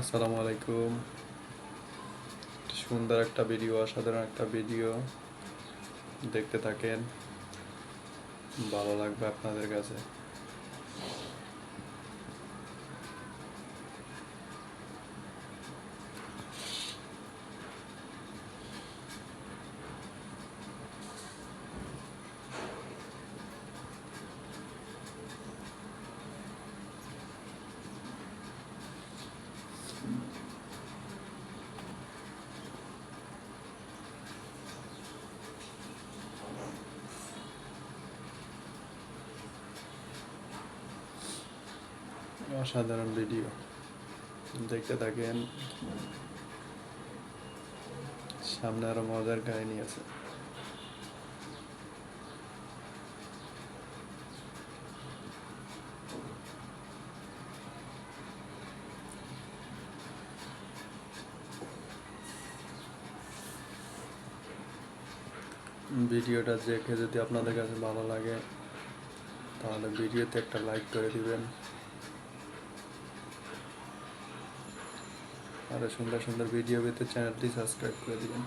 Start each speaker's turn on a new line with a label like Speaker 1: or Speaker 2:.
Speaker 1: আসসালামু আলাইকুম সুন্দর একটা ভিডিও অসাধারণ একটা ভিডিও দেখতে থাকেন। ভালো লাগবে আপনাদের কাছে। অসাধারণ ভিডিও দেখতে থাকেন। সামনে আরও মজার কাহিনী আছে। ভিডিওটা দেখে যদি আপনাদের কাছে ভালো লাগে, তাহলে ভিডিওতে একটা লাইক করে দিবেন। আরও সুন্দর সুন্দর ভিডিও পেতে চ্যানেলটি সাবস্ক্রাইব করে দিবেন।